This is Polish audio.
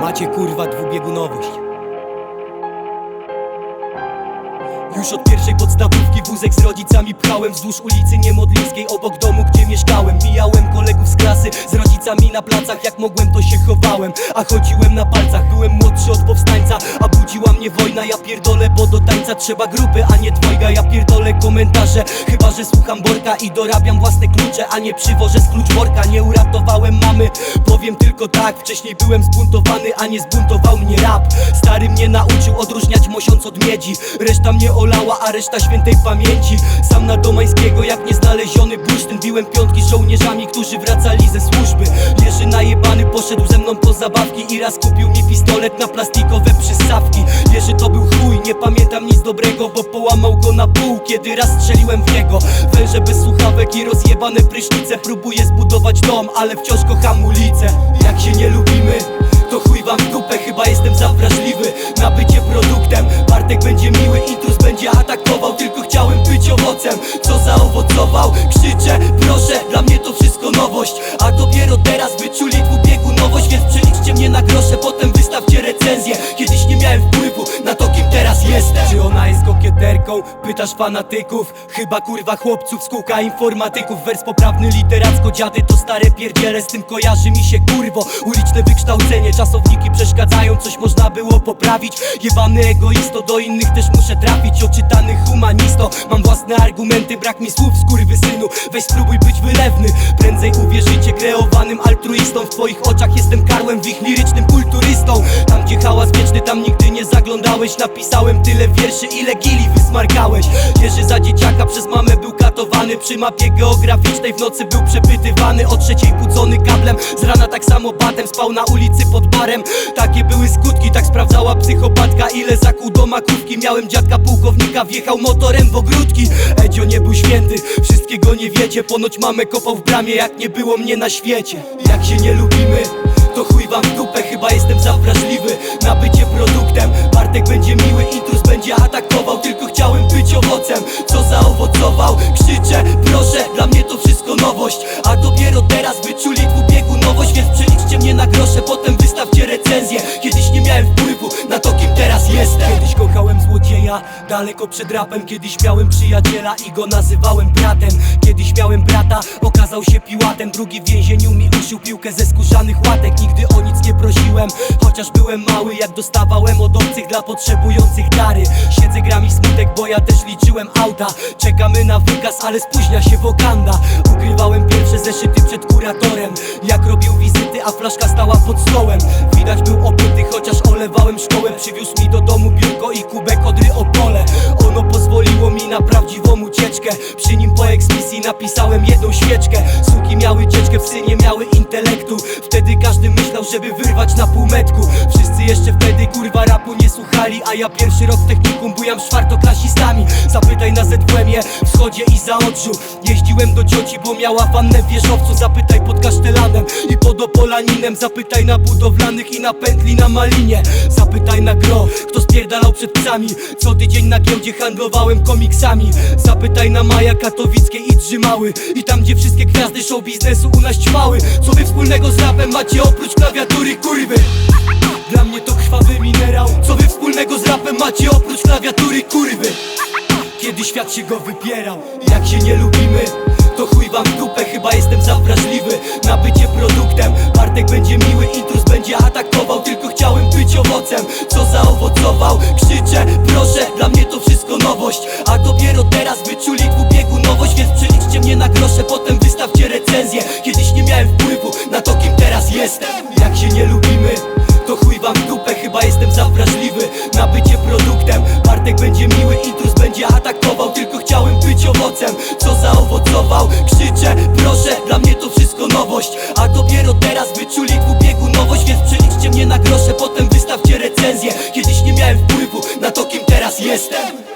Macie kurwa dwubiegunowość Już od pierwszej podstawówki wózek z rodzicami pchałem Wzdłuż ulicy Niemodlińskiej obok domu, gdzie mieszkałem. Mijałem kolegów z klasy z rodzicami na placach Jak mogłem to się chowałem, a chodziłem na palcach Byłem młodszy od powstańca, a budziła mnie wojna. Ja pierdolę, bo do tańca trzeba grupy, a nie dwojga. Ja pierdolę komentarze, chyba że słucham Borka I dorabiam własne klucze, a nie przywożę z kluczworka Nie uratowałem mamy, powiem tylko tak. Wcześniej byłem zbuntowany, a nie zbuntował mnie rap. Stary mnie nauczył odróżniać mosiąc od miedzi Reszta mnie olała, a reszta świętej pamięci. Sam na Domańskiego jak nieznaleziony bursztyn. Biłem piątki z żołnierzami, którzy wracali ze służby. Jerzy najebany poszedł ze mną po zabawki I raz kupił mi pistolet na plastikowe przystawki. Jerzy to był chuj, nie pamiętam nic dobrego Bo połamał go na pół, kiedy raz strzeliłem w niego. Węże bez słuchawek i rozjebane prysznice. Próbuję zbudować dom, ale wciąż kocham ulicę. Jak się nie lubimy to chuj wam dupę, chyba jestem za wrażliwy Na bycie będzie atakował Tylko chciałem być owocem, co zaowocował? Krzyczę, proszę, dla mnie to wszystko nowość. A dopiero teraz wyczuli dwubiegunowość Więc przeliczcie mnie na grosze, potem wystawcie recenzję kokieterką? Pytasz fanatyków Chyba kurwa chłopców z kółka informatyków. Wers poprawny literacko, dziady to stare pierdziele. Z tym kojarzy mi się kurwo. Uliczne wykształcenie, czasowniki przeszkadzają Coś można było poprawić. Jebany egoisto, do innych też muszę trafić. Oczytany humanisto, mam własne argumenty Brak mi słów, synu. Weź spróbuj być wylewny. Prędzej uwierzycie kreowanym altruistą W twoich oczach jestem karłem, w ich lirycznym kulturystą Tam gdzie hałas wieczny, tam nigdy zaglądałeś Napisałem tyle wierszy, ile gili wysmarkałeś. Jerzy za dzieciaka przez mamę był katowany. Przy mapie geograficznej w nocy był przepytywany. O trzeciej budzony kablem, z rana tak samo batem. Spał na ulicy pod barem, takie były skutki Tak sprawdzała psychopatka, ile zakuł do makówki. Miałem dziadka pułkownika, wjechał motorem w ogródki. Edzio nie był święty, wszystkiego nie wiecie. Ponoć mamę kopał w bramie, jak nie było mnie na świecie. Jak się nie lubimy to chuj wam w dupę, chyba jestem za wrażliwy Na bycie Bartek będzie miły, intruz będzie atakował Tylko chciałem być owocem, co zaowocował? Krzyczę, proszę, dla mnie to wszystko nowość. A dopiero teraz wyczuli dwubiegunowość Więc przeliczcie mnie na grosze, potem wystawcie recenzję. Kiedyś nie miałem wpływu na to, kim teraz jestem. Kiedyś kochałem złodzieja, daleko przed rapem. Kiedyś miałem przyjaciela i go nazywałem bratem. Kiedyś miałem brata, okazał się piłatem. Drugi w więzieniu mi uszył piłkę ze skórzanych łatek. Nigdy o nic nie prosiłem, chociaż byłem mały Jak dostawałem od obcych dla potrzebujących dary. Siedzę gra mi smutek, bo ja też liczyłem auta. Czekamy na wykaz, ale spóźnia się wokanda. Ukrywałem pierwsze zeszyty przed kuratorem. Jak robił wizyty, a flaszka stała pod stołem. Widać był opyty, chociaż olewałem szkołę. Przywiózł mi do domu biurko i kubek odry opole Ono pozwoliło mi na prawdziwą ucieczkę. Przy nim po eksmisji napisałem jedną świeczkę żeby wyrwać na półmetku jeszcze wtedy kurwa rapu nie słuchali A ja pierwszy rok w technikum bujam czwartoklasistami. Zapytaj na ZWM-ie, wschodzie i za oczu Jeździłem do cioci, bo miała wannę w wieżowcu. Zapytaj pod kasztelanem i pod opolaninem. Zapytaj na budowlanych i na pętli na malinie. Zapytaj na gro, kto spierdalał przed psami. Co tydzień na giełdzie handlowałem komiksami. Zapytaj na Maja Katowickiej i Drzymały I tam gdzie wszystkie gwiazdy show biznesu u nas ćmały. Co wy wspólnego z rapem macie oprócz klawiatury kurwy wspólnego z rapem macie oprócz klawiatury kurwy. Kiedy świat się go wypierał Jak się nie lubimy, to chuj wam w dupę Chyba jestem za wrażliwy. Na bycie produktem Bartek będzie miły, intruz będzie atakował Tylko chciałem być owocem, co zaowocował atakował Tylko chciałem być owocem, co zaowocował Krzyczę, proszę, dla mnie to wszystko nowość. A dopiero teraz wyczuli dwubiegunowość Więc przeliczcie mnie na grosze, potem wystawcie recenzję. Kiedyś nie miałem wpływu na to, kim teraz jestem